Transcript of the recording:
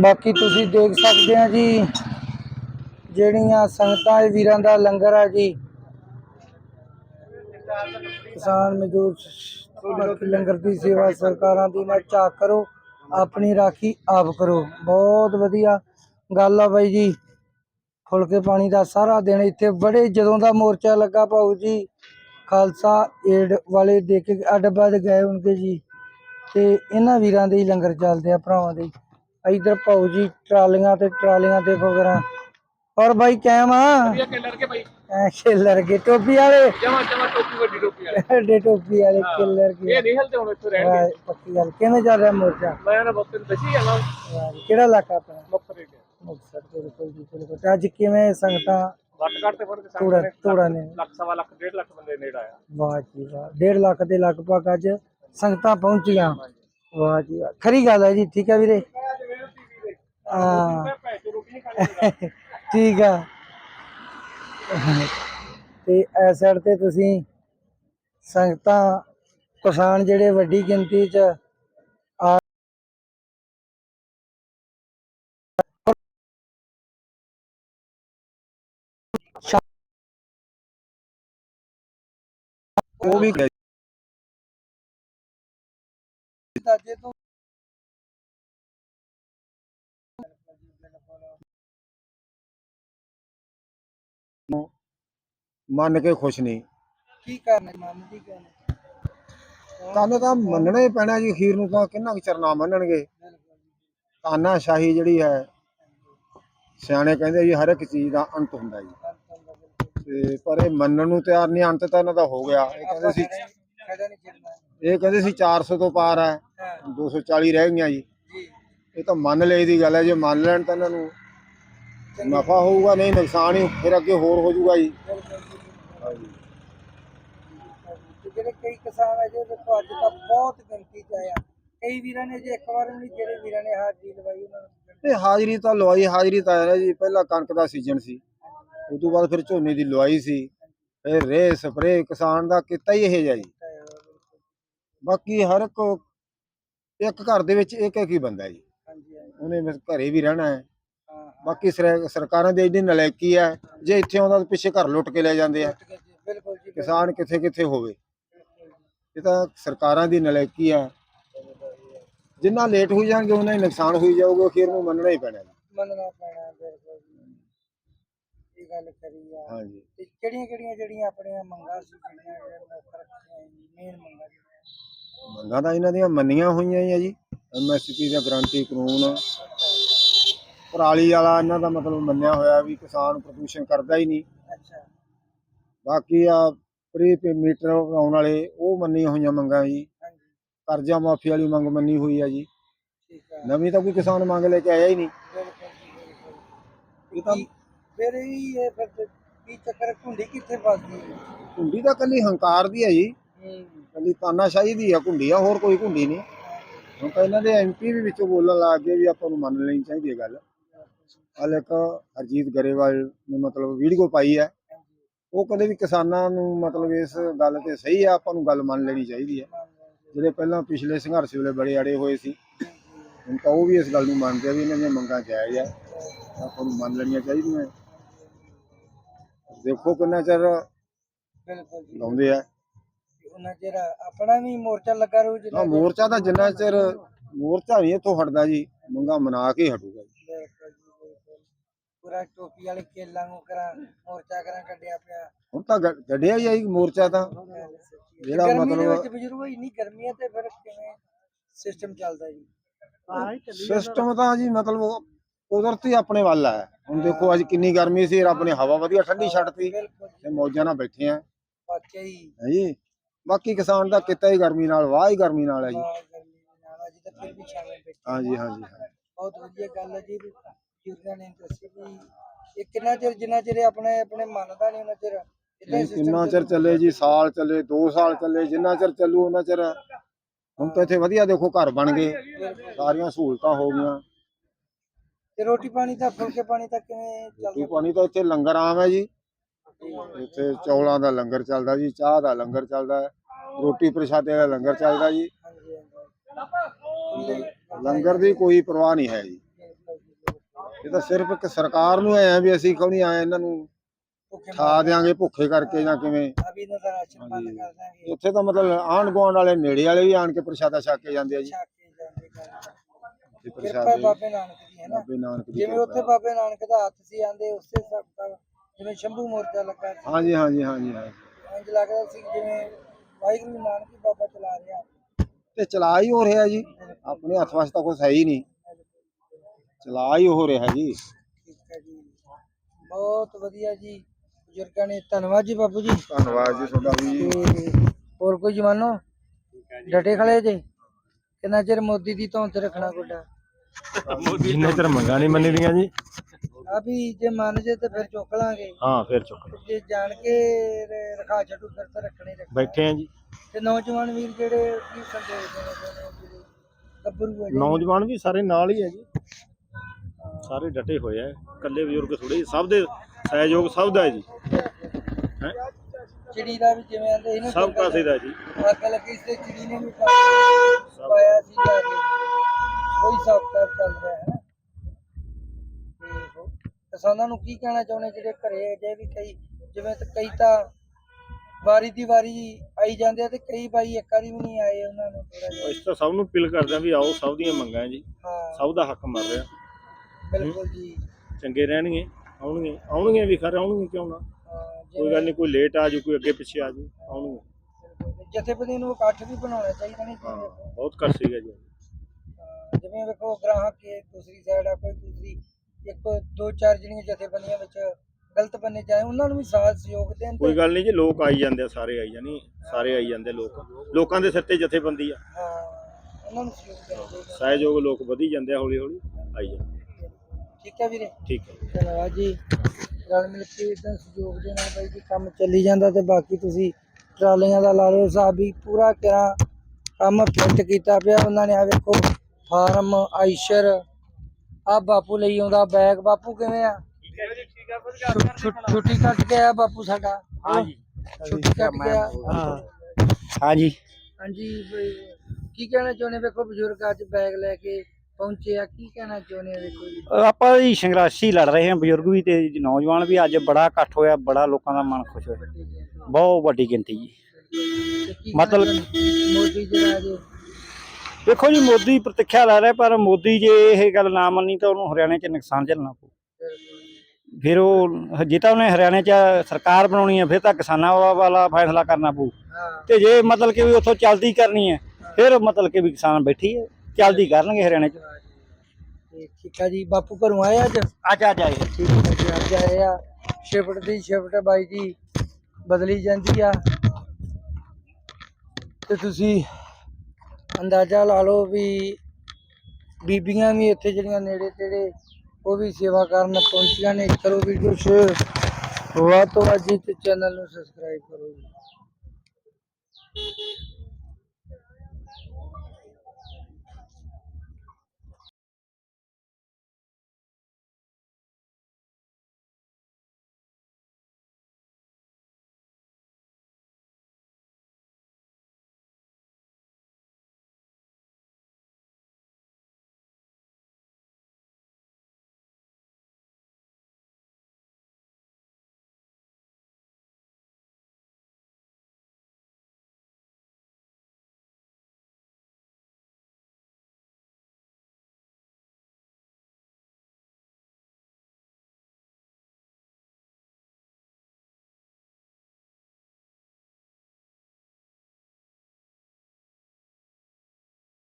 ਬਾਕੀ ਤੁਸੀਂ ਦੇਖ ਸਕਦੇ ਆ ਜੀ, ਜਿਹੜੀਆਂ ਸੰਗਤਾਂ ਵੀਰਾਂ ਦਾ ਲੰਗਰ ਆ ਜੀ। ਕਿਸਾਨ ਮਜ਼ਦੂਰ ਲੰਗਰ ਦੀ ਸੇਵਾ ਸਰਕਾਰਾਂ ਦੀ ਨਾ ਝਾਕ ਕਰੋ, ਆਪਣੀ ਰਾਖੀ ਆਪ ਕਰੋ। ਬਹੁਤ ਵਧੀਆ ਗੱਲ ਆ ਬਾਈ ਜੀ। ਫੁਲਕੇ ਪਾਣੀ ਦਾ ਸਾਰਾ ਦਿਨ ਇੱਥੇ ਬੜੇ ਜਦੋਂ ਦਾ ਮੋਰਚਾ ਲੱਗਾ ਭਾਊ ਜੀ, ਖਾਲਸਾ ਏਡ ਵਾਲੇ ਦੇ ਕੇ ਅੱਡ ਵੱਧ ਗਏ ਹੋਣਗੇ ਜੀ। ਤੇ ਇਹਨਾਂ ਵੀਰਾਂ ਦੇ ਹੀ ਲੰਗਰ ਚੱਲਦੇ ਆ, ਭਰਾਵਾਂ ਦੇ ਹੀ। ਇੱਧਰ ਭਾਊ ਜੀ ਟਰਾਲੀਆਂ ਤੇ ਟਰਾਲੀਆਂ ਦੇਖੋ ਕਰਾਂ ਔਰ ਬਾਈ ਕੈਮ ਆ ਇਹ ਕਿਲਰ ਕੇ ਭਾਈ ਐ ਖੇਲਰ ਕੇ ਟੋਪੀ ਵਾਲੇ ਜਮਾ ਜਮਾ ਟੋਪੀ ਵੱਡੀ ਟੋਪੀ ਵਾਲੇ ਡੇ ਟੋਪੀ ਵਾਲੇ ਖੇਲਰ ਕੇ ਇਹ ਨਹੀਂ ਹਲਦੇ ਹੁਣ ਇੱਥੇ ਰਹਿਣਗੇ ਵਾਹ, ਪੱਕੀ ਗੱਲ ਕਿਵੇਂ ਚੱਲ ਰਿਹਾ ਮੋਰਚਾ ਮੈਂ ਨਾ ਬੱਤੇ ਨੂੰ ਦੱਸੀ ਜਾਣਾ ਵਾਹ ਜੀ, ਕਿਹੜਾ ਇਲਾਕਾ ਆਪਣਾ ਮੁਕਤਰੇ ਕੇ ਮੁਕਤਸਰ ਬਿਲਕੁਲ ਜੀ ਬਿਲਕੁਲ ਤੇ ਅੱਜ ਕਿਵੇਂ ਸੰਗਤਾਂ ਵੱਟ ਕੱਟ ਤੇ ਫੜ ਕੇ ਤੋੜਾ ਸਾਹਮਣੇ ਤੋੜਾ ਨੇ ਲੱਖ ਸਵਾ ਲੱਖ ਡੇਢ ਲੱਖ ਬੰਦੇ ਨੇੜ ਆਇਆ ਵਾਹ ਜੀ ਵਾਹ 1.5 ਲੱਖ ਦੇ ਲਗਭਗ ਅੱਜ ਸੰਗਤਾਂ ਪਹੁੰਚੀਆਂ ਵਾਹ ਜੀ ਵਾਹ ਖਰੀ ਗੱਲ ਹੈ ਜੀ ਠੀਕ ਹੈ ਵੀਰੇ ਹਾਂ। ਠੀਕ ਆ। ਤੇ ਇਸ ਸਾਈਡ ਤੇ ਤੁਸੀਂ ਸੰਗਤਾਂ ਕਿਸਾਨ ਜਿਹੜੇ ਵੱਡੀ ਗਿਣਤੀ 'ਚ ਆ ਉਹ ਵੀ ਦਾਜੇ ਤੋਂ ਮੰਨ ਕੇ ਖੁਸ਼ ਨਹੀਂ। ਕੀ ਕਰਨਾ ਮੰਨਦੀ ਕਿਉਂ ਨਹੀਂ ਕੰਨ ਤਾਂ ਮੰਨਣਾ ਹੀ ਪੈਣਾ ਜੀ ਅਖੀਰ ਨੂੰ ਤਾਂ ਕਿੰਨਾ ਕੁ ਚਿਰ ਨਾ ਮੰਨਣਗੇ। ਤਾਨਾਸ਼ਾਹੀ ਜਿਹੜੀ ਹੈ ਸਿਆਣੇ ਕਹਿੰਦੇ ਜੀ ਹਰ ਇੱਕ ਚੀਜ਼ ਦਾ ਅੰਤ ਹੁੰਦਾ ਜੀ। ਤੇ ਪਰ ਇਹ ਮੰਨਣ ਨੂੰ ਤਿਆਰ ਨਹੀਂ ਅੰਤ ਤਾਂ ਇਹਨਾਂ ਦਾ ਹੋ ਗਿਆ। ਇਹ ਕਹਿੰਦੇ ਸੀ ਇਹ ਕਹਿੰਦੇ ਸੀ 400 ਤੋਂ ਪਾਰ ਹੈ ਹਾਂ। 240 ਰਹਿ ਗਈਆਂ ਜੀ। ਜੀ। ਇਹ ਤਾਂ ਮੰਨ ਲਈ ਦੀ ਗੱਲ ਹੈ ਜੇ ਮੰਨ ਲੈਣ ਤਾਂ ਇਹਨਾਂ ਨੂੰ ਨਫਾ ਹੋਊਗਾ ਨਹੀਂ ਨੁਕਸਾਨ ਹੀ ਫਿਰ ਅੱਗੇ ਹੋਰ ਹੋ ਜਾਊਗਾ ਜੀ। ਹਾਂਜੀ। ਤੇ ਜਿਹੜੇ ਕਈ ਕਿਸਾਨ ਆ ਜਿਹੜੇ ਦੇਖੋ ਅੱਜ ਤੱਕ ਬਹੁਤ ਗਿਣਤੀ ਚ ਆਇਆ ਕਈ ਵੀਰਾਂ ਨੇ ਜੇ ਇੱਕ ਵਾਰ ਵੀ ਨਹੀਂ ਜਿਹੜੇ ਵੀਰਾਂ ਨੇ ਹਾਜ਼ਰੀ ਲਵਾਈ ਉਹਨਾਂ ਨੂੰ ਇਹ ਹਾਜ਼ਰੀ ਤਾਂ ਲਵਾਈ ਹਾਜ਼ਰੀ ਤਾਂ ਹੈ ਨਾ ਜੀ ਪਹਿਲਾਂ ਕਣਕ ਦਾ ਸੀਜ਼ਨ ਸੀ। ਉਸ ਤੋਂ ਬਾਅਦ ਫਿਰ ਝੋਨੇ ਦੀ ਲਵਾਈ ਸੀ। ਫਿਰ ਰੇ ਸਪਰੇ ਕਿਸਾਨ ਦਾ ਕੀਤਾ ਹੀ ਇਹ ਜਿਹਾ ਜੀ। ਬਾਕੀ ਹਰ ਇੱਕ ਇੱਕ ਘਰ ਦੇ ਵਿੱਚ ਇੱਕ ਇੱਕ ਹੀ ਬੰਦਾ ਜੀ। ਹਾਂਜੀ ਹਾਂਜੀ। ਉਹਨੇ ਬਸ ਘਰੇ ਵੀ ਰਹਿਣਾ ਹੈ। ਹਾਂ ਬਾਕੀ ਸਰ- ਸਰਕਾਰਾਂ ਦੀ ਜਿਹੜੀ ਨਲਾਇਕੀ ਹੈ ਜੇ ਇੱਥੇ ਆਉਂਦਾ ਤਾਂ ਪਿੱਛੇ ਘਰ ਲੁੱਟ ਕੇ ਲੈ ਜਾਂਦੇ ਆ। ਕਿਸਾਨ ਕਿੱਥੇ ਕਿੱਥੇ ਹੋਵੇ। ਇਹ ਤਾਂ ਸਰਕਾਰਾਂ ਦੀ ਨਲਾਇਕੀ ਹੈ ਜਿੰਨਾ ਲੇਟ ਹੋਈ ਜਾਣਗੇ ਉਹਨਾਂ ਹੀ ਨੁਕਸਾਨ ਹੋਈ ਜਾਊਗਾ ਅਖੀਰ ਨੂੰ ਮੰਨਣਾ ਹੀ ਪੈਣਾ। ਮੰਨਣਾ ਪੈਣਾ ਬਿਲਕੁਲ ਇਹ ਗੱਲ ਕਰੀ ਆ। ਹਾਂਜੀ। ਤੇ ਕਿਹੜੀਆਂ ਕਿਹੜੀਆਂ ਜਿਹੜੀਆਂ ਆਪਣੀਆਂ ਮੰਗਾਂ ਸੀ ਜਿਹੜੀਆਂ ਮੁੱਖ ਰੱਖੀਆਂ ਮੇਨ ਮੰਗਾਂ ਜਿਹੜੀਆਂ? ਮੰਗਾਂ ਤਾਂ ਇਹਨਾਂ ਦੀਆਂ ਮੰਨੀਆਂ ਹੋਈਆਂ ਹੀ ਆ ਜੀ। ਐਮਐਸਪੀ ਦਾ ਗਾਰੰਟੀ ਕਾਨੂੰਨ। ਪਰਾਲੀ ਵਾਲਾ ਇਹਨਾਂ ਦਾ ਮਤਲਬ ਮੰਨਿਆ ਹੋਇਆ ਵੀ ਕਿਸਾਨ ਪ੍ਰਦੂਸ਼ਣ ਕਰਦਾ ਹੀ ਨਹੀਂ। ਅੱਛਾ। ਬਾਕੀ ਆ ਪ੍ਰੀ ਮੀਟਰ ਆਉਣ ਵਾਲੇ ਉਹ ਮੰਨੀਆਂ ਹੋਈਆਂ ਮੰਗਾਂ ਜੀ। ਕਰਜ਼ਾ ਮਾਫੀ ਵਾਲੀ ਮੰਗ ਮੰਨੀ ਹੋਈ ਆ ਜੀ। ਆ। ਨਵੀਂ ਤਾਂ ਕੋਈ ਕਿਸਾਨ ਮੰਗ ਲੈ ਕੇ ਆਇਆ ਹੀ ਨਹੀਂ। ਇਹ ਤਾਂ ਫਿਰ ਇਹ ਫਿਰ ਕੀ ਚੱਕਰ ਕੁੰਡੀ ਕਿੱਥੇ ਫਸਦੀ ਕੁੰਡੀ ਤਾਂ ਕੱਲੀ ਹੰਕਾਰ ਦੀ ਹੈ ਜੀ। ਕੱਲੀ ਤਾਨਾਸ਼ਾਹੀ ਦੀ ਆ ਆ ਹੋਰ ਕੋਈ ਕੁੰਡੀ ਨਹੀਂ। ਹੁਣ ਤਾਂ ਇਹਨਾਂ ਦੇ ਐਮਪੀ ਵੀ ਵਿੱਚੋਂ ਬੋਲਣ ਲੱਗ ਗਏ ਵੀ ਆਪਾਂ ਨੂੰ ਮੰਨ ਲੈਣੀ ਚਾਹੀਦੀ ਹੈ ਗੱਲ। ਹਾਲੇ ਇੱਕ ਹਰਜੀਤ ਗਰੇਵਾਲ ਨੇ ਮਤਲਬ ਵੀਡੀਓ ਪਾਈ ਹੈ। ਉਹ ਕਹਿੰਦੇ ਵੀ ਕਿਸਾਨਾਂ ਨੂੰ ਮਤਲਬ ਇਸ ਗੱਲ ਤੇ ਸਹੀ ਆ ਆਪਾਂ ਨੂੰ ਗੱਲ ਮੰਨ ਲੈਣੀ ਚਾਹੀਦੀ ਹੈ। ਜਿਹੜੇ ਪਹਿਲਾਂ ਪਿਛਲੇ ਸੰਘਰਸ਼ ਵੇਲੇ ਬੜੇ ਅੜੇ ਹੋਏ ਸੀ ਹੁਣ ਤਾਂ ਉਹ ਵੀ ਇਸ ਗੱਲ ਨੂੰ ਮੰਨਦੇ ਆ ਵੀ ਇਹਨਾਂ ਦੀਆਂ ਮੰਗਾਂ ਜਾਇਜ਼ ਆ। ਆਪਾਂ ਨੂੰ ਮੰਨ ਲੈਣੀਆਂ ਚਾਹੀਦੀਆਂ। ਦੇਖੋ ਕਿੰਨਾ ਚਿਰ ਲਾਉਂਦੇ ਆ। ਉਹਨਾਂ ਚਿਰ ਆਪਣਾ ਵੀ ਮੋਰਚਾ ਲੱਗਾ ਰਹੂ ਜਿੰਨਾ ਮੋਰਚਾ ਤਾਂ ਜਿੰਨਾ ਚਿਰ ਮੋਰਚਾ ਨਹੀਂ ਇੱਥੋਂ ਹਟਦਾ ਜੀ ਮੰਗਾ ਮਨਾ ਕੇ ਹਟੂਗਾ ਜੀ ਬਿਲਕੁਲ ਜੀ ਬਿਲਕੁਲ ਪੂਰਾ ਟੋਪੀ ਵਾਲੇ ਕੇਲਾਂ ਨੂੰ ਕਰਾਂ ਮੋਰਚਾ ਕਰਾਂ ਕੱਢਿਆ ਪਿਆ। ਹੁਣ ਤਾਂ ਗ- ਗੱਡਿਆ ਹੀ ਆਈ ਮੋਰਚਾ ਤਾਂ। ਜਿਹੜਾ ਗਰਮੀ ਦੇ ਮਤਲਬ- ਵਿੱਚ ਬਜ਼ੁਰਗੋ ਇੰਨੀ ਗਰਮੀ ਹੈ ਤੇ ਫਿਰ ਕਿਵੇਂ ਸਿਸਟਮ ਚੱਲਦਾ ਜੀ? ਸਿਸਟਮ ਤਾਂ ਜੀ ਮਤਲਬ ਕੁਦਰਤੀ ਆਪਣੇ ਵੱਲ ਹੈ। ਹੁਣ ਦੇਖੋ ਅੱਜ ਕਿੰਨੀ ਗਰਮੀ ਸੀ ਰੱਬ ਨੇ ਹਵਾ ਵਧੀਆ ਠੰਡੀ ਛੱਡਤੀ। ਬਿਲਕੁਲ ਤੇ ਮੌਜਾਂ ਨਾਲ ਬੈਠੇ ਆ। ਵਾਕਿਆ ਹੀ। ਹੈ ਜੀ? ਬਾਕੀ ਕਿਸਾਨ ਦਾ ਕਿੱਤਾ ਹੀ ਗਰਮੀ ਨਾਲ ਵਾਹ ਹੀ ਗਰਮੀ ਨਾਲ ਹੈ ਜੀ। ਬਾਹਰ ਗਰਮੀ ਦੇ ਨਾਲ। ਅੱਜ ਤਾਂ ਫਿਰ ਵੀ ਸ਼ਾਮੇ ਬੈਠੇ ਹਾਂਜੀ ਹਾਂਜੀ ਹਾਂਜੀ। ਬਹੁਤ ਵਧੀਆ ਗੱਲ ਹੈ ਜੀ। ਵੀ ਬਜ਼ੁਰਗਾਂ ਨੇ ਦੱਸੀ ਵੀ ਇਹ ਕਿੰਨਾ ਚਿਰ ਜਿੰਨਾ ਚਿਰ ਆਪਣੇ ਆਪਣੇ ਮੰਨਦਾ ਨਹੀਂ ਉਹਨਾਂ ਚਿਰ ਏਦਾਂ ਹੀ ਇਹ system ਕਿੰਨਾ ਚਿਰ ਚੱਲੇ ਜੀ ਸਾਲ ਚੱਲੇ 2 ਸਾਲ ਚੱਲੇ ਜਿੰਨਾ ਚਿਰ ਚੱਲੂ ਉਹਨਾਂ ਚਿਰ ਹੁਣ ਤਾਂ ਇੱਥੇ ਵਧੀਆ ਦੇਖੋ ਘਰ ਬਣ ਗਏ ਸਾਰੀਆਂ ਸਹੂਲਤਾਂ ਹੋ ਗਈਆਂ। ਤੇ ਰੋਟੀ ਪਾਣੀ ਦਾ ਫੁਲਕੇ ਪਾਣੀ ਦਾ ਕਿਵੇਂ ਰੋਟੀ ਚੱਲਦਾ ਪਾਣੀ ਤਾਂ ਇੱਥੇ ਲੰਗਰ ਆਮ ਹੈ ਜੀ। ਇੱਥੇ ਚੌਲਾਂ ਦਾ ਲੰਗਰ ਚੱਲਦਾ ਜੀ ਚਾਹ ਦਾ ਲੰਗਰ ਚੱਲਦਾ ਹੈ ਰੋਟੀ ਪ੍ਰਸ਼ਾਦੇ ਦਾ ਲੰਗਰ ਚੱਲਦਾ ਜੀ। ਹਾਂਜੀ ਹਾਂਜੀ। ਲੰਗਰ ਦੀ ਕੋਈ ਪਰਵਾਹ ਨਹੀਂ ਹੈ ਜੀ। ਇਹ ਤਾਂ ਸਿਰਫ ਇੱਕ ਸਰਕਾਰ ਨੂੰ ਐ ਵੀ ਅਸੀਂ ਕਿਉਂ ਨਹੀਂ ਆਏ ਇਹਨਾਂ ਨੂੰ ਭੁੱਖੇ ਠਾ ਦਿਆਂਗੇ ਭੁੱਖੇ ਕਰਕੇ ਜਾਂ ਕਿਵੇਂ? ਅਭੀ ਬੰਦ। ਕਰ ਦਾਂਗੇ। ਉੱਥੇ ਤਾਂ ਮਤਲਬ ਆਂਢ ਗੁਆਂਢ ਵਾਲੇ ਨੇੜੇ ਵਾਲੇ ਵੀ ਆਣ ਕੇ ਪ੍ਰਸ਼ਾਦਾ ਛਕ ਕੇ ਜਾਂਦੇ ਆ ਜੀ। ਕਿਰਪਾ ਪ੍ਰਸ਼ਾਦੇ ਬਾਬੇ ਨਾਨਕ ਦੀ ਹੈ ਨਾ। ਬਾਬੇ ਨਾਨਕ ਦੀ ਜਿਵੇਂ ਉੱਥੇ। ਬਾਬੇ ਨਾਨਕ ਦਾ ਹੱਥ ਸੀ ਆਂਦੇ ਉਸੇ ਹਿਸਾਬ ਜਿਵੇਂ ਸ਼ੰਭੂ ਮੋਰਚਾ ਲੱਗਾ ਸੀ। ਹਾਂਜੀ ਹਾਂਜੀ ਹਾਂਜੀ ਇੰਜ ਲੱਗਦਾ ਸੀ ਜਿਵੇਂ ਵਾਹਿਗੁਰੂ ਨਾਨਕ ਹੀ ਬਾਬਾ ਚਲਾ ਰਿਹਾ। ਤੇ ਚਲਾ ਹੀ ਹੋ ਰਿਹਾ ਜੀ। ਆਪਣੇ ਹੱਥ ਵਾਸਤੇ ਤਾਂ ਹੈ ਹੀ ਨਹੀਂ। ਚਲਾ ਹੀ ਹੋ ਰਿਹਾ ਜੀ। ਠੀਕ ਹੈ ਜੀ। ਬਹੁਤ ਵਧੀਆ ਜੀ। ਬਜ਼ੁਰਗਾਂ ਨੇ ਧੰਨਵਾਦ ਜੀ ਬਾਪੂ ਜੀ। ਧੰਨਵਾਦ ਜੀ ਤੁਹਾਡਾ ਵੀ। ਤੇ ਹੋਰ ਕੋਈ ਜਵਾਨੋ? ਡਟੇ ਖੜੇ ਜੇ? ਕਿੰਨਾ ਚਿਰ ਮੋਦੀ ਦੀ ਧੌਣ ਤੇ ਰੱਖਣਾ ਗੋਡਾ? ਜਿੰਨੇ ਚਿਰ ਮੰਗਾਂ ਨਹੀਂ ਮੰਨੀ ਦੀਆਂ ਜੀ। ਆ ਵੀ ਜੇ ਮੰਨ ਜੇ ਤੇ ਫਿਰ ਚੁੱਕ ਲਾਂਗੇ। ਹਾਂ ਫਿਰ ਚੁੱਕ ਲਓ। ਜੇ ਜਾਣ ਕੇ ਰ- ਰਖਾ ਛੱਡੂ ਫਿਰ ਤਾਂ ਰੱਖਣੇ ਰੱਖਣੇ। ਬੈਠੇ ਆ ਜੀ। ਤੇ ਨੌਜਵਾਨ ਵੀਰ ਜਿਹੜੇ ਕੀ ਸੰਦੇਸ਼ ਦੇਣਾ ਚਾਹੁੰਦੇ ਆ ਜਿਹੜੇ? ਗੱਭਰੂ ਆ ਜਿਹੜੇ? ਨੌਜਵਾਨ ਵੀ ਸਾਰੇ ਨਾਲ ਹੀ ਆ ਜੀ। ਸਾਰੇ ਡਟੇ ਹੋਏ ਆ ਇਕੱਲੇ ਬਜ਼ੁਰਗ ਥੋੜੇ ਸਭ ਦੇ ਸਹਿਯੋਗ ਸਭ ਦਾ ਹੈ ਜੀ। ਹੈਂ? ਚਿੜੀ ਦਾ ਵੀ ਜਿਵੇਂ ਆਂਦੇ ਸੀ ਨਾ ਸਭ ਪਾਸੇ ਦਾ ਜੀ। ਅੱਗ ਲੱਗੀ ਸੀ ਤੇ ਚਿੜੀ ਨੇ ਵੀ ਪਾ- ਪਾਇਆ ਸੀ ਜਾ ਕੇ। ਕੋਈ ਹਿਸਾਬ ਕਿਤਾਬ ਚੱਲ ਰਿਹਾ ਹੈ। ਤੇ ਹੋ- ਕਿਸਾਨਾਂ ਨੂੰ ਕੀ ਕਹਿਣਾ ਚਾਹੁੰਦੇ ਜਿਹੜੇ ਘਰੇ ਅਜੇ ਵੀ ਕਈ ਜਿਵੇਂ ਤੇ ਕਈ ਤਾਂ ਵਾਰੀ ਦੀ ਵਾਰੀ ਆਈ ਜਾਂਦੇ ਆ ਤੇ ਕਈ ਬਾਈ ਇੱਕ ਵਾਰੀ ਵੀ ਨਹੀਂ ਆਏ ਉਹਨਾਂ ਨੂੰ। ਥੋੜਾ ਜਿਹਾ ਇਸ ਤਾਂ ਸਭ ਨੂੰ ਅਪੀਲ ਕਰਦੇ ਆ ਵੀ ਆਓ ਸਭ ਦੀਆਂ ਮੰਗਾਂ ਜੀ। ਹਾਂ। ਸਭ ਦਾ ਹੱਕ ਮਰ ਰਿਹਾ ਬਿਲਕੁਲ ਜੀ। ਚੰਗੇ ਰਹਿਣਗੇ ਆਉਣਗੇ ਆਉਣਗੇ ਵੀ ਖਰੇ ਆਉਣਗੇ ਕਿਉਂ ਨਾ? ਕੋਈ ਗੱਲ ਨਹੀਂ ਕੋਈ ਲੇਟ ਆ ਜੂ ਕੋਈ ਅੱਗੇ ਪਿੱਛੇ ਆ ਜੂ। ਆਉਣਗੇ ਜਥੇਬੰਦੀ ਨੂੰ ਇਕੱਠ ਵੀ ਬਣਾਉਣਾ ਚਾਹੀਦਾ ਨਹੀਂ ਬਹੁਤ ਘੱਟ ਸੀਗਾ ਜੀ। ਜਿਵੇਂ ਵੇਖੋ ਗ੍ਰਾਹਕ ਕੇ ਦੂਸਰੀ ਸਾਈਡ ਆ ਕੋਈ ਦੂਸਰੀ ਇੱਕ ਦੋ ਚਾਰ ਜਿਹੜੀਆਂ ਜਥੇਬੰਦੀਆਂ ਵਿੱਚ ਗਲਤ ਬੰਨੇ ਜਾਏ ਉਹਨਾਂ ਨੂੰ ਵੀ ਸਾਥ ਸਹਿਯੋਗ ਦੇਣ ਕੋਈ ਗੱਲ ਨਹੀਂ ਜੀ ਲੋਕ ਆਈ ਜਾਂਦੇ ਆ ਸਾਰੇ ਆਈ ਜਾਣੀ ਸਾਰੇ ਆਈ ਜਾਂਦੇ ਲੋਕ। ਲੋਕਾਂ ਦੇ ਸਿਰ ਤੇ ਜਥੇਬੰਦੀ ਆ। ਹਾਂ ਉਹਨਾਂ ਨੂੰ ਸਹਿਯੋਗ ਲੋਕ ਵਧੀ ਜਾਂਦੇ ਆ ਹੌਲੀ ਹੌਲੀ ਆਈ ਜਾਂਦੇ ਠੀਕ ਹੈ ਵੀਰੇ? ਠੀਕ ਹੈ ਧੰਨਵਾਦ ਜੀ ਰਲ ਮਿਲ ਕੇ ਇਦਾਂ ਸਹਿਯੋਗ ਦੇ ਨਾਲ ਬਾਈ ਜੀ ਕੰਮ ਚੱਲੀ ਜਾਂਦਾ ਤੇ ਬਾਕੀ ਤੁਸੀਂ ਟਰਾਲੀਆਂ ਦਾ ਲਾ ਲਓ ਹਿਸਾਬ ਵੀ ਪੂਰਾ ਕਿਰਾਂ ਕੰਮ ਫਿੱਟ ਕੀਤਾ ਪਿਆ ਉਹਨਾਂ ਨੇ ਆ ਵੇਖੋ ਫਾਰਮ ਆਈਸ਼ਰ ਆ ਬਾਪੂ ਲਈ ਆਉਂਦਾ ਬੈਗ ਬਾਪੂ ਕਿਵੇਂ ਆ? ਛੁੱਟੀ ਕੱਟ ਕੇ ਆਇਆ ਬਾਪੂ ਸਾਡਾ। ਹਾਂਜੀ। ਛੁੱਟੀ ਕੱਟ ਗਿਆ ਹਾਂਜੀ। ਹਾਂਜੀ ਬਈ ਕੀ ਕਹਿਣਾ ਚਾਹੁੰਦੇ ਵੇਖੋ ਬਜ਼ੁਰਗ ਅੱਜ ਬੈਗ ਲੈ ਕੇ ਪਹੁੰਚੇ ਆ ਕੀ ਕਹਿਣਾ ਚਾਹੁੰਦੇ ਆ ਵੇਖੋ ਜੀ ਅ, ਆਪਾਂ ਜੀ ਸੰਘਰਸ਼ੀ ਲੜ ਰਹੇ ਹਾਂ ਬਜ਼ੁਰਗ ਵੀ ਤੇ ਨੌਜਵਾਨ ਵੀ ਅੱਜ ਬੜਾ ਇਕੱਠ ਹੋਇਆ ਬੜਾ ਲੋਕਾਂ ਦਾ ਮਨ ਖੁਸ਼ ਹੋਇਆ। ਬਹੁਤ ਵੱਡੀ ਗਿਣਤੀ ਜੀ। ਤੇ ਕੀ ਮਤਲਬ- ਕਹਿਣਾ ਚਾਹੁੰਦੇ? ਮੋਦੀ ਜਿਹੜਾ ਜੇ ਦੇਖੋ ਜੀ ਮੋਦੀ ਪ੍ਰਤੀਖਿਆ ਲੈ ਰਿਹਾ ਪਰ ਮੋਦੀ ਜੇ ਇਹ ਗੱਲ ਨਾ ਮੰਨੀ ਤਾਂ ਉਹਨੂੰ ਹਰਿਆਣੇ 'ਚ ਨੁਕਸਾਨ ਝੱਲਣਾ ਪਊ। ਫਿਰ ਉਹ ਜੇ ਤਾਂ ਉਹਨੇ ਹਰਿਆਣੇ 'ਚ ਸਰਕਾਰ ਬਣਾਉਣੀ ਹੈ ਫਿਰ ਤਾਂ ਕਿਸਾਨਾਂ ਵਾ- ਵਾਲਾ ਫੈਸਲਾ ਕਰਨਾ ਪਊ। ਹਾਂ। ਤੇ ਜੇ ਮਤਲਬ ਕਿ ਵੀ ਉੱਥੋਂ ਚੱਲਦੀ ਕਰਨੀ ਹੈ ਫਿਰ ਮਤਲਬ ਕਿ ਵੀ ਕਿਸਾਨ ਬੈਠੀ ਹੈ ਚੱਲਦੀ ਕਰਨਗੇ ਹਰਿਆਣੇ 'ਚ। ਤੇ ਠੀਕ ਆ ਜੀ ਬਾਪੂ ਘਰੋਂ ਆਏ ਅੱਜ? ਅੱਜ ਅੱਜ ਆਏ ਠੀਕ ਹੈ ਜੀ ਅੱਜ ਆਏ ਆ। ਸ਼ਿਫਟ ਦੀ ਸ਼ਿਫਟ ਬਾਈ ਜੀ ਬਦਲੀ ਜਾਂਦੀ ਆ। ਤੇ ਤੁਸੀਂ ਅੰਦਾਜ਼ਾ ਲਾ ਲਓ ਵੀ ਬੀਬੀਆਂ ਵੀ ਇੱਥੇ ਜਿਹੜੀਆਂ ਨੇੜੇ ਤੇੜੇ ਉਹ ਵੀ ਸੇਵਾ ਕਰਨ ਪਹੁੰਚੀਆਂ ਨੇ। ਕਰੋ ਵੀਡੀਓ ਸ਼ੇਅਰ। ਵੱਧ ਤੋਂ ਵੱਧ ਜੀ ਤੇ ਚੈਨਲ ਨੂੰ ਸਬਸਕ੍ਰਾਈਬ ਕਰੋ ਜੀ।